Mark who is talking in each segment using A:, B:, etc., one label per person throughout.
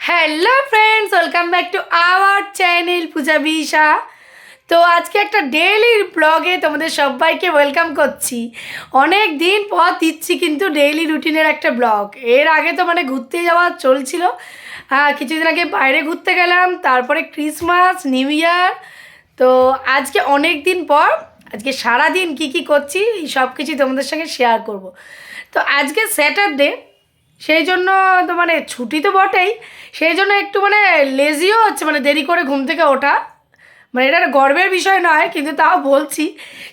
A: Hello friends welcome back to our channel Puja Bisha তো আজকে একটা ডেইলি ব্লগে তোমাদের সবাইকে ওয়েলকাম করছি। অনেক দিন পর দিচ্ছি কিন্তু ডেইলি রুটিনের একটা ব্লগ এর আগে তো মানে ঘুরতে যাওয়া চলছিল। কিছুদিন আগে বাইরে ঘুরতে গেলাম, তারপরে ক্রিসমাস নিউ ইয়ার তো আজকে অনেক দিন পর, আজকে সারা দিন কী কী করছি সব কিছু তোমাদের সঙ্গে শেয়ার করব। তো আজকে স্যাটারডে সেই জন্য তো মানে ছুটি তো বটেই। সেই জন্য একটু মানে লেজিও হচ্ছে মানে দেরি করে ঘুম থেকে ওঠা। মানে এটা গর্বের বিষয় নয়, কিন্তু তাও বলছি,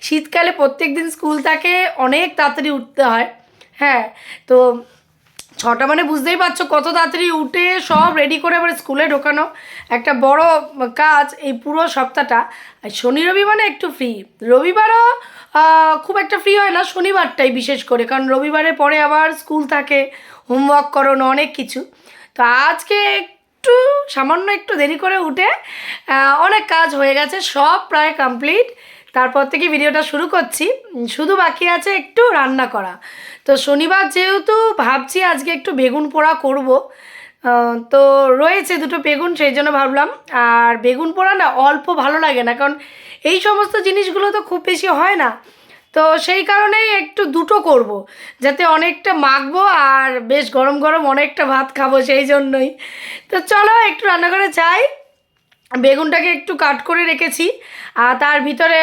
A: শীতকালে প্রত্যেক দিন স্কুল থাকে, অনেক তাড়াতাড়ি উঠতে হয়। হ্যাঁ তো ছটা মানে বুঝতেই পারছ কত তাড়াতাড়ি উঠে সব রেডি করে আবার স্কুলে ঢোকানো। একটা বড় কাজ এই পুরো সপ্তাহটা। আর শনি রবি মানে একটু ফ্রি রবিবারও খুব একটা ফ্রি হয় না, শনিবারটাই বিশেষ করে। কারণ রবিবারে পরে আবার স্কুল থাকে হোমওয়ার্ক করানো, অনেক কিছু। তো আজকে একটু, সামান্য একটু দেরি করে উঠে অনেক কাজ হয়ে গেছে, সব প্রায় কমপ্লিট তারপর থেকে ভিডিওটা শুরু করছি। শুধু বাকি আছে একটু রান্না করা। তো শনিবার যেহেতু ভাবছি আজকে একটু বেগুন পোড়া করব তো রয়েছে দুটো বেগুন, সেই জন্য ভাবলাম। আর বেগুন পোড়া না অল্প ভালো লাগে না, কারণ এই সমস্ত জিনিসগুলো তো খুব বেশি হয় না। তো সেই কারণেই একটু দুটো করব, যাতে অনেকটা মাখবো আর বেশ গরম গরম অনেকটা ভাত খাব সেই জন্যই। তো চলো একটু রান্নাঘরে যাই। বেগুনটাকে একটু কাট করে রেখেছি, আর তার ভিতরে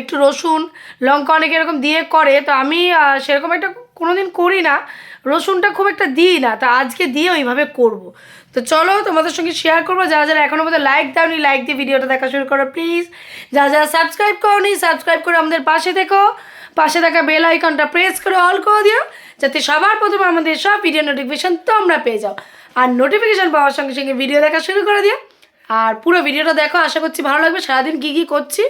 A: একটু রসুন, লঙ্কা অনেক এরকম দিয়ে করে, তো আমি সেরকম একটা কোনো দিন করি না, রসুনটা খুব একটা দিই না, তো আজকে দিয়ে ওইভাবে করব। তো চলো তোমাদের সঙ্গে শেয়ার করব, যারা যারা এখনও মধ্যে লাইক দাওনি লাইক দিয়ে ভিডিওটা দেখা শুরু করো প্লিজ যারা যারা সাবস্ক্রাইব করোনি সাবস্ক্রাইব করে আমাদের পাশে দেখো পাশে থাকা বেল আইকনটা প্রেস করে অল করে দিও, যাতে সবার প্রথমে আমাদের সব ভিডিও নোটিফিকেশান তোমরা পেয়ে যাও। আর নোটিফিকেশান পাওয়ার সঙ্গে সঙ্গে ভিডিও দেখা শুরু করে দিও। আর পুরো ভিডিওটা দেখো, আশা করছি ভালো লাগবে। সারাদিন কী কী করছি?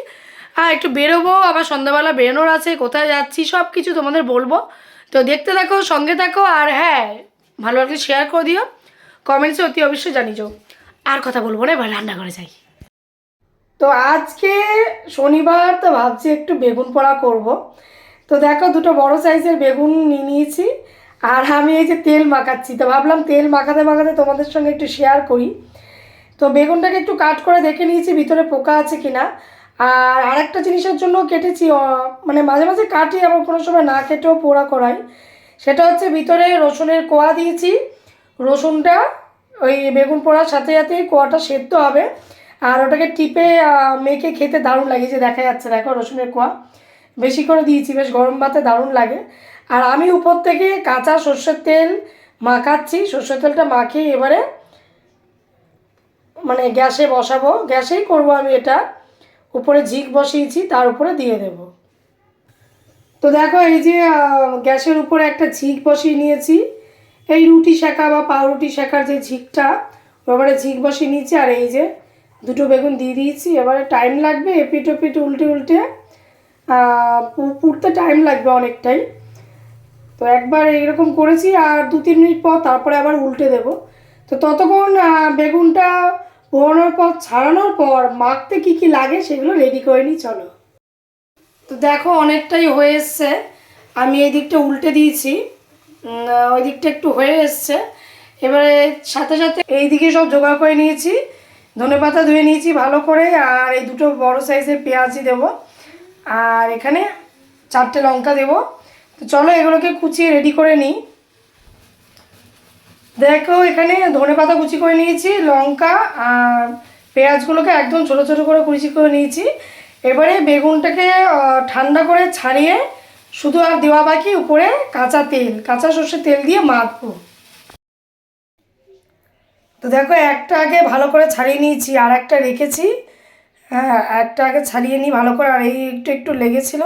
A: আর একটু বেরোবো, আবার সন্ধ্যাবেলা বেরোনোর আছে, কোথায় যাচ্ছি সব কিছু তোমাদের বলব। তো দেখতে থাকো, সঙ্গে থাকো, আর হ্যাঁ ভালো লাগলে শেয়ার করে দিও। কমেন্টসে অতি অবশ্যই জানিও আর কথা বলব না, এবার রান্না করে যাই। তো আজকে শনিবার, তো ভাবছি একটু বেগুন পোড়া করব। তো দেখো, দুটো বড় সাইজের বেগুন নিয়ে নিয়েছি, আর আমি এই যে তেল মাখাচ্ছি। তো ভাবলাম তেল মাখাতে মাখাতে তোমাদের সঙ্গে একটু শেয়ার করি। তো বেগুনটাকে একটু কাট করে দেখে নিয়েছি, ভিতরে পোকা আছে কি না আর আরেকটা জিনিসের জন্য কেটেছি মানে মাঝে মাঝে কাটি, আবার কোনো সময় না কেটেও পোড়া করাই। সেটা হচ্ছে ভিতরে রসুনের কোয়া দিয়েছি। রসুনটা ওই বেগুন পোড়ার সাথে সাথেই কোয়াটা সেদ্ধ হবে। আর ওটাকে টিপে মেখে খেতে দারুণ লাগে যে দেখা যাচ্ছে, দেখো রসুনের কোয়া। বেশি করে দিয়েছি, বেশ গরম ভাতে দারুণ লাগে। আর আমি উপর থেকে কাঁচা সর্ষের তেল মাখাচ্ছি, সর্ষের তেলটা মাখিয়ে এবারে মানে গ্যাসে বসাবো, গ্যাসেই করব আমি এটা। উপরে ঝিক বসিয়েছি, তার উপরে দিয়ে দেব। তো দেখো এই যে গ্যাসের উপরে একটা ঝিক বসিয়ে নিয়েছি। এই রুটি শেখা বা পাউরুটি শেখার যে ঝিকটা ওবারে ঝিক বসিয়ে নিয়েছি। আর এই যে দুটো বেগুন দিয়ে দিয়েছি। এবারে টাইম লাগবে এপিট ওপিট উল্টে উল্টে। পুড়তে টাইম লাগবে অনেকটাই। তো একবার এইরকম করেছি, আর দু তিন মিনিট পর তারপরে আবার উল্টে দেব। তো ততক্ষণ বেগুনটা পোড়ানোর পর, ছাড়ানোর পর মাখতে কি কি লাগে সেগুলো রেডি করে নিই, চলো। তো দেখো, অনেকটাই হয়ে এসছে। আমি এই দিকটা উল্টে দিয়েছি। ওই দিকটা একটু হয়ে এসছে। এবারে সাথে সাথে এই দিকে সব জোগাড় করে নিয়েছি। ধনে পাতা ধুয়ে নিয়েছি ভালো করে, আর এই দুটো বড় সাইজের পেঁয়াজি দেবো। আর এখানে চারটে লঙ্কা দেবো। তো চলো, এগুলোকে কুচিয়ে রেডি করে নিই। দেখো, এখানে ধনে পাতা কুচি করে নিয়েছি, লঙ্কা আর পেঁয়াজগুলোকে একদম ছোটো ছোটো করে কুচি করে নিয়েছি। এবারে বেগুনটাকে ঠান্ডা করে ছাড়িয়ে শুধু আর দেওয়া বাকি উপরে কাঁচা তেল, কাঁচা সর্ষের তেল দিয়ে মাখবো। তো দেখো, একটা আগে ভালো করে ছাড়িয়ে নিয়েছি, আর একটা রেখেছি। হ্যাঁ একটা আগে ছাড়িয়ে নিই ভালো করে, আর এই একটু একটু লেগেছিল,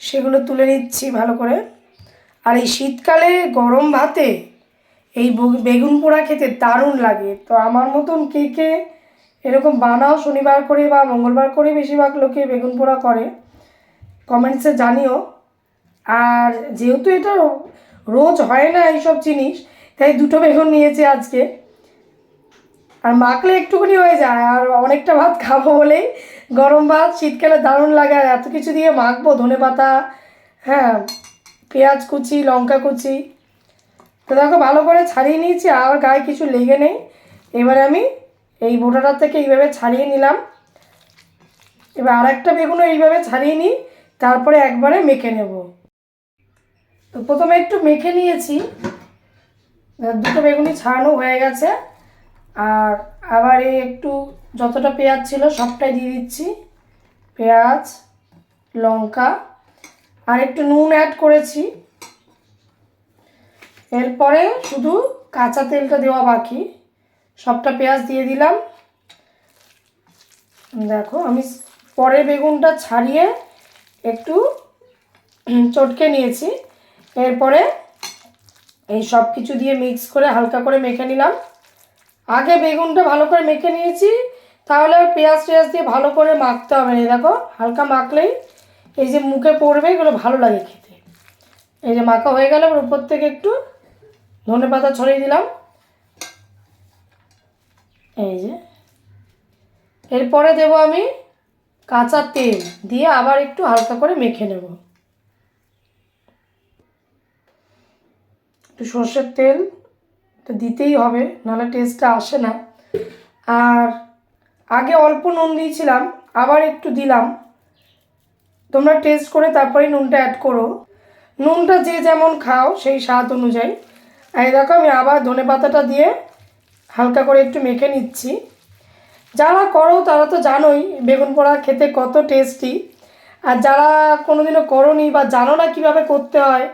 A: সেগুলো তুলে নিচ্ছি ভালো করে। আর এই শীতকালে গরম ভাতে এই বেগুন পোড়া খেতে দারুণ লাগে। তো আমার মতন কে কে এরকম বানাও, শনিবার করে বা মঙ্গলবার করে বেশিরভাগ লোকে বেগুন পোড়া করে। কমেন্টসে জানিও। আর যেহেতু এটা রোজ হয় না এইসব জিনিস, তাই দুটো বেগুন নিয়েছি আজকে। আর মাখলে একটুখানি হয়ে যায়, আর অনেকটা ভাত খাব বলেই গরম ভাত শীতকালে দারুণ লাগে, আর এত কিছু দিয়ে মাখবো ধনে পাতা হ্যাঁ পেঁয়াজ কুচি, লঙ্কা কুচি। তো দেখো, ভালো করে ছাড়িয়ে নিয়েছি, আর গায়ে কিছু লেগে নেই। এবারে আমি এই বোটাটার থেকে এইভাবে ছাড়িয়ে নিলাম। এবার আর একটা বেগুনও এইভাবে ছাড়িয়ে নিই, তারপরে একবারে মেখে নেব। তো প্রথমে একটু মেখে নিয়েছি। দুটো বেগুনি ছাড়ানো হয়ে গেছে, আর আবার এই একটু যতটা পেঁয়াজ ছিল সবটাই দিয়ে দিচ্ছি। পেঁয়াজ, লঙ্কা, আর একটু নুন অ্যাড করেছি। এরপরে শুধু কাঁচা তেলটা দেওয়া বাকি। সবটা পেঁয়াজ দিয়ে দিলাম। দেখো, আমি পরের বেগুনটা ছাড়িয়ে একটু চটকে নিয়েছি। এরপরে এই সব কিছু দিয়ে মিক্স করে হালকা করে মেখে নিলাম। আগে বেগুনটা ভালো করে মেখে নিয়েছি, তাহলে পেঁয়াজ টেয়াজ দিয়ে ভালো করে মাখতে হবে না। দেখো, হালকা মাখলেই এই যে মুখে পড়বে, এগুলো ভালো লাগে খেতে। এই যে মাখা হয়ে গেল উপর থেকে একটু ধনে পাতা ছড়িয়ে দিলাম। এই যে। এরপরে দেবো আমি কাঁচা তেল দিয়ে আবার একটু হালকা করে মেখে নেব। একটু সর্ষের তেল তো দিতেই হবে, নাহলে টেস্টটা আসে না। আর আগে অল্প নুন দিয়েছিলাম, আবার একটু দিলাম। তোমরা টেস্ট করে তারপরে নুনটা অ্যাড করো। নুনটা যে যেমন খাও সেই স্বাদ অনুযায়ী। এই দেখো, আমি আবার ধনে পাতাটা দিয়ে হালকা করে একটু মেখে নিচ্ছি। যারা করো, তারা তো জানোই বেগুন পোড়া খেতে কত টেস্টি আর যারা কোনোদিনও করনি বা জানো না কীভাবে করতে হয়,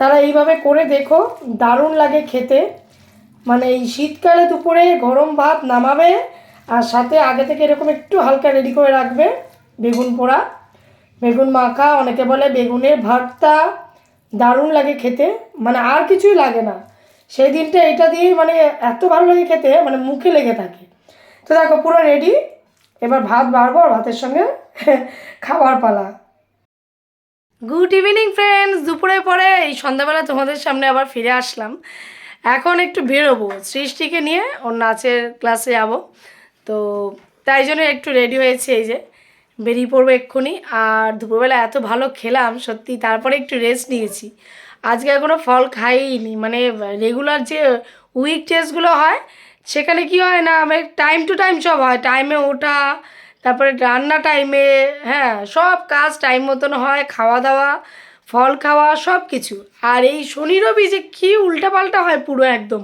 A: তারা এইভাবে করে দেখো, দারুণ লাগে খেতে। মানে এই শীতকালে দুপুরে গরম ভাত নামাবে, আর সাথে আগে থেকে এরকম একটু হালকা রেডি করে রাখবে বেগুন পোড়া। বেগুন মাখা, অনেকে বলে বেগুনের ভর্তা দারুণ লাগে খেতে মানে আর কিছুই লাগে না। সেই দিনটা এটা দিয়ে মানে এত ভালো লাগে খেতে মানে মুখে লেগে থাকে। তো দেখো, পুরো রেডি এবার ভাত বাড়বো আর ভাতের সঙ্গে খাবার পালা। গুড ইভিনিং ফ্রেন্ডস দুপুরে পরে এই সন্ধ্যাবেলা তোমাদের সামনে আবার ফিরে আসলাম। এখন একটু বেরোবো, সৃষ্টিকে নিয়ে, ওর নাচের ক্লাসে যাব। তো তাই জন্য একটু রেডি হয়েছে এই যে। বেরিয়ে পড়ব এক্ষুনি। আর দুপুরবেলা এত ভালো খেলাম, সত্যি তারপরে একটু রেস্ট নিয়েছি। আজকে কোনো ফল খাইনি মানে রেগুলার যে উইক টেস্টগুলো হয়, সেখানে কি হয় না আমি টাইম টু টাইম সব হয়। টাইমে ওঠা, তারপরে রান্না টাইমে হ্যাঁ সব কাজ টাইম মতন হয় খাওয়া দাওয়া ফল খাওয়া সব কিছু আর এই শনি রবি যে কী উল্টাপাল্টা হয় পুরো একদম।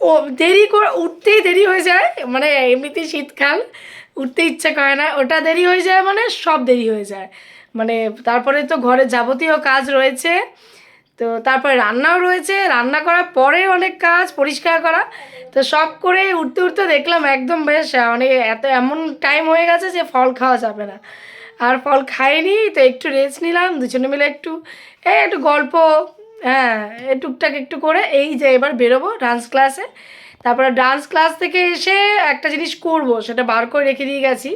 A: ও দেরি করে, উঠতেই দেরি হয়ে যায় মানে এমনিতেই শীতকাল। উঠতে ইচ্ছে করে না, ওটা দেরি হয়ে যায় মানে সব দেরি হয়ে যায়। মানে তারপরে তো ঘরে যাবতীয় কাজ রয়েছে, তো তারপরে রান্নাও রয়েছে, রান্না করার পরে অনেক কাজ, পরিষ্কার করা, তো সব করে উঠতে উঠতে দেখলাম একদম বেশ মানে এত এমন টাইম হয়ে গেছে যে ফল খাওয়া যাবে না। আর ফল খাইনি, তো একটু রেস্ট নিলাম, দুজনে মিলে একটু, এই একটু গল্প হ্যাঁ টুকটাক একটু করে, এই যে এবার বেরোবো ডান্স ক্লাসে তারপরে ডান্স ক্লাস থেকে এসে একটা জিনিস করব, সেটা বার করে রেখে দিয়ে গেছি।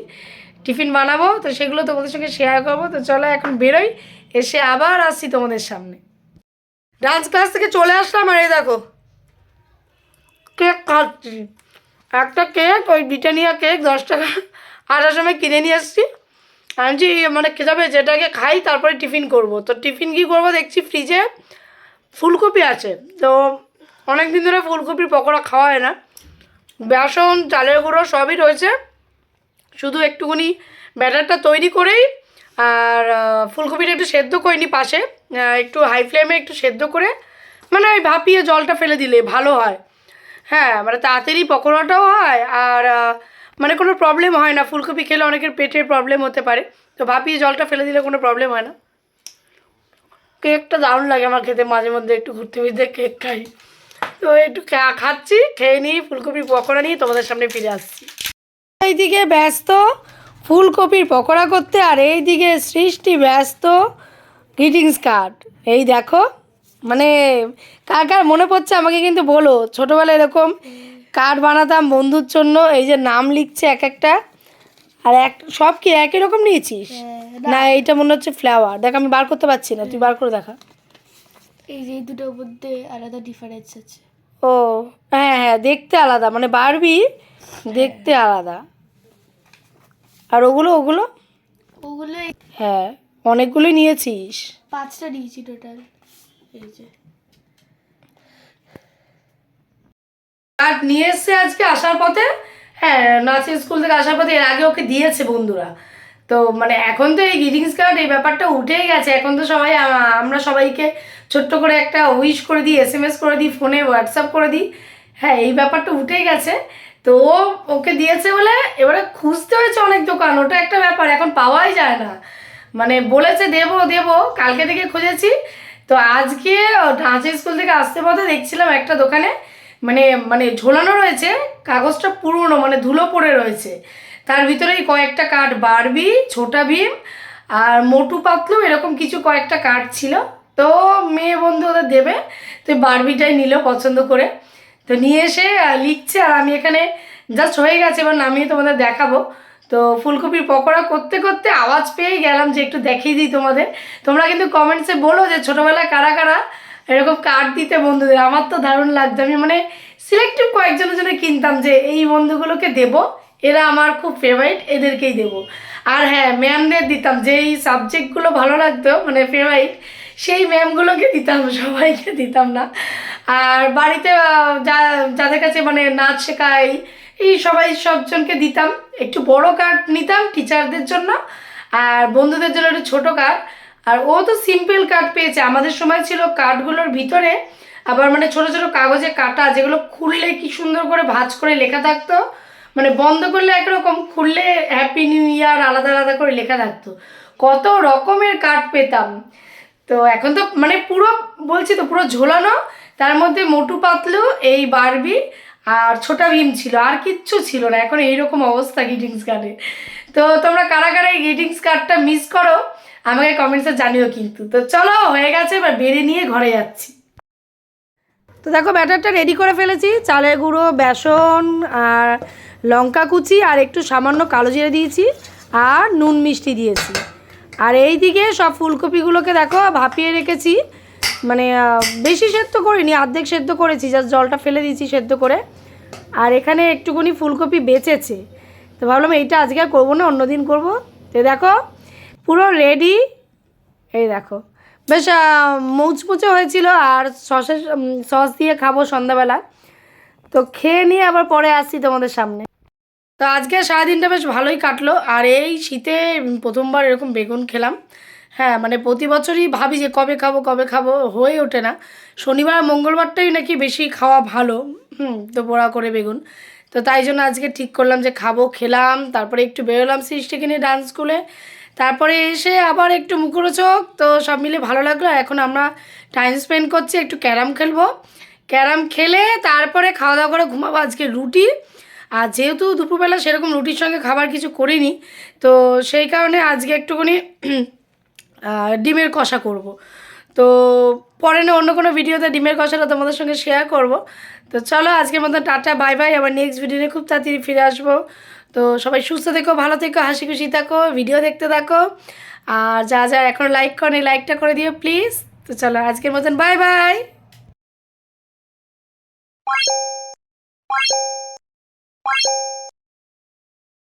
A: টিফিন বানাবো, তো সেগুলো তোমাদের সঙ্গে শেয়ার করব। তো চলো এখন বেরোই, এসে আবার আসছি তোমাদের সামনে। ডান্স ক্লাস থেকে চলে আসলাম, আর এই দেখো কেক খাচ্ছি। একটা কেক ওই ব্রিটানিয়া কেক দশ টাকা আসার সময় কিনে নিয়ে আসছি আমি যে মানে খেতাবে যেটাকে খাই, তারপরে টিফিন করব। তো টিফিন কী করব, দেখছি ফ্রিজে ফুলকপি আছে। তো অনেক দিন ধরে ফুলকপির পকোড়া খাওয়া হয় না। বেসন, চালের গুঁড়ো সবই রয়েছে। শুধু একটুখানি ব্যাটারটা তৈরি করেই আর ফুলকপিটা একটু সেদ্ধ করে নিই পাশে একটু হাই ফ্লেমে একটু সেদ্ধ করে মানে ওই ভাপিয়ে জলটা ফেলে দিলে ভালো হয়। হ্যাঁ মানে তাড়াতাড়ি পকোড়াটাও হয় আর মানে কোনো প্রবলেম হয় না। ফুলকপি খেলে অনেকের পেটের প্রবলেম হতে পারে। তো ভাপিয়ে জলটা ফেলে দিলে কোনো প্রবলেম হয় না। কেকটা দারুণ লাগে আমার খেতে। মাঝে মধ্যে একটু ঘুরতে ফিরতে কেক খাই। তো একটু খাচ্ছি খেয়ে নিই ফুলকপির পকোড়া নিয়ে তোমাদের সামনে ফিরে আসছি। এইদিকে ব্যস্ত ফুলকপির পকোড়া করতে আর এইদিকে সৃষ্টি ব্যস্ত গ্রিটিংস কার্ড এই দেখো মানে কার কার মনে পড়ছে আমাকে কিন্তু বলো। ছোটোবেলায় এরকম কার্ড বানাতাম বন্ধুর জন্য এই যে নাম লিখছে এক একটা আর এক সব কি একই রকম নিয়েছিস? না এইটা মনে হচ্ছে ফ্লাওয়ার দেখ আমি বার করতে পারছি না তুই বার করে দেখা।
B: এই যে দুটোর মধ্যে আলাদা ডিফারেন্স আছে।
A: ও হ্যাঁ হ্যাঁ দেখতে আলাদা মানে বারবি দেখতে আলাদা। আর ওগুলো ওগুলো?
B: ওগুলো
A: হ্যাঁ অনেকগুলোই নিয়েছিস।
B: পাঁচটা নিয়েছি টোটাল এই যে।
A: কার্ড নিয়ে এসছে আজকে আসার পথে? হ্যাঁ নাচের স্কুল থেকে আসার পথে এর আগে ওকে দিয়েছে বন্ধুরা। তো মানে এখন তো এই গ্রিটিংস কার্ড এই ব্যাপারটা উঠেই গেছে। এখন তো সবাই আমরা সবাইকে ছোট্ট করে একটা উইশ করে দিই এস এম এস করে দিই ফোনে হোয়াটসঅ্যাপ করে দিই। হ্যাঁ এই ব্যাপারটা উঠেই গেছে। তো ও ওকে দিয়েছে বলে এবারে খুঁজতে হয়েছে অনেক দোকান, ওটা একটা ব্যাপার, এখন পাওয়াই যায় না। মানে বলেছে, দেবো দেবো, কালকে থেকে খুঁজেছি। তো আজকে নাচের স্কুল থেকে আসতে পথে দেখছিলাম একটা দোকানে মানে মানে ঝোলানো রয়েছে, কাগজটা পুরনো মানে ধুলো পড়ে রয়েছে। তার ভিতরেই কয়েকটা কাঠ বারবি ছোটা ভীম আর মোটু পাতলু, এরকম কিছু কয়েকটা কাঠ ছিল। তো মেয়ে বন্ধু ওদের দেবে তো বারবিটাই নিল পছন্দ করে। তো নিয়ে এসে লিখছে আর আমি এখানে জাস্ট হয়ে গেছে, এবার নামিয়ে তোমাদের দেখাবো। তো ফুলকপির পকোড়া করতে করতে আওয়াজ পেয়েই গেলাম যে একটু দেখিয়ে দিই তোমাদের। তোমরা কিন্তু কমেন্টসে বলো যে ছোটোবেলায় কারা কারা এরকম কার্ড দিতে বন্ধুদের। আমার তো দারুণ লাগতো। আমি মানে সিলেক্টিভ কয়েকজনের জন্য কিনতাম যে এই বন্ধুগুলোকে দেব। এরা আমার খুব ফেভারিট এদেরকেই দেব। আর হ্যাঁ ম্যামদের দিতাম, যেই সাবজেক্টগুলো ভালো লাগতো মানে ফেভারিট সেই ম্যামগুলোকে দিতাম, সবাইকে দিতাম না। আর বাড়িতে যা, যাদের কাছে মানে নাচ শেখাই, এই সবাই সবজনকে দিতাম। একটু বড় কার্ড নিতাম টিচারদের জন্য, আর বন্ধুদের জন্য একটু ছোটো কার্ড আর ও তো সিম্পল কার্ড পেয়েছে। আমাদের সময় ছিল কার্ডগুলোর ভিতরে আবার মানে ছোট ছোট কাগজে কাটা, যেগুলো খুললে কি সুন্দর করে ভাঁজ করে লেখা থাকতো। মানে বন্ধ করলে একরকম, খুললে হ্যাপি নিউ ইয়ার আলাদা আলাদা করে লেখা থাকতো। কত রকমের কার্ড পেতাম। তো এখন তো মানে পুরো, বলছি তো পুরো ঝোলানো, তার মধ্যে মোটু পাতলু, এই বারবি আর ছোটা ভীম ছিল, আর কিচ্ছু ছিল না। এখন এইরকম অবস্থা গ্রিটিংস কার্ডে তো তোমরা কারা কারা এই গ্রিটিংস কার্ডটা মিস করো, আমাকে কমেন্টসে জানিও কিন্তু। তো চলো, হয়ে গেছে, এবার বেড়ে নিয়ে ঘরে যাচ্ছি। তো দেখো, ব্যাটারটা রেডি করে ফেলেছি। চালের গুঁড়ো, বেসন, আর লঙ্কা কুচি আর একটু সামান্য কালো জিরে দিয়েছি আর নুন মিষ্টি দিয়েছি। আর এই দিকে সব ফুলকপিগুলোকে দেখো ভাপিয়ে রেখেছি। মানে বেশি সেদ্ধ করিনি, অর্ধেক সেদ্ধ করেছি জাস্ট জলটা ফেলে দিয়েছি সেদ্ধ করে। আর এখানে একটুখানি ফুলকপি বেঁচেছে। তো ভাবলাম এইটা আজকে আর করব না, অন্যদিন করব। তো দেখো, পুরো রেডি এই দেখো, বেশ মুচমুচে হয়েছিল আর সসের সস দিয়ে খাব সন্ধ্যাবেলা। তো খেয়ে নিয়ে আবার পরে আসছি তোমাদের সামনে। তো আজকে সারাদিনটা বেশ ভালোই কাটলো। আর এই শীতে প্রথমবার এরকম বেগুন খেলাম। হ্যাঁ মানে প্রতি বছরই ভাবি যে কবে খাব কবে খাব, হয়ে ওঠে না। শনিবার মঙ্গলবারটাই নাকি বেশি খাওয়া ভালো, হুম, তো বড়া করে বেগুন। তো তাই জন্য আজকে ঠিক করলাম যে খাব, খেলাম, তারপরে একটু বেরোলাম সৃষ্টিকে নিয়ে ডান্স স্কুলে তারপরে এসে আবার একটু মুখরোচক, তো সব মিলে ভালো লাগল। এখন আমরা টাইম স্পেন্ড করছি একটু ক্যারাম খেলব। ক্যারাম খেলে তারপরে খাওয়া দাওয়া করে ঘুমাবো আজকে রুটি। আর যেহেতু দুপুরবেলা সেরকম রুটির সঙ্গে খাবার কিছু করিনি, তো সেই কারণে আজকে একটুখানি ডিমের কষা করব। তো পরে না অন্য কোনো ভিডিওতে ডিমের কষাটা তোমাদের সঙ্গে শেয়ার করব। তো চলো আজকের মতো টাটা বাই বাই আবার নেক্সট ভিডিওতে খুব তাড়াতাড়ি ফিরে আসব। তো সবাই সুস্থ থেকো, ভালো থেকো, হাসি খুশি থাকো ভিডিও দেখতে থাকো। আর যা যা এখন লাইক করেন এই লাইকটা করে দিও প্লিজ তো চলো আজকের মতন বাই বাই you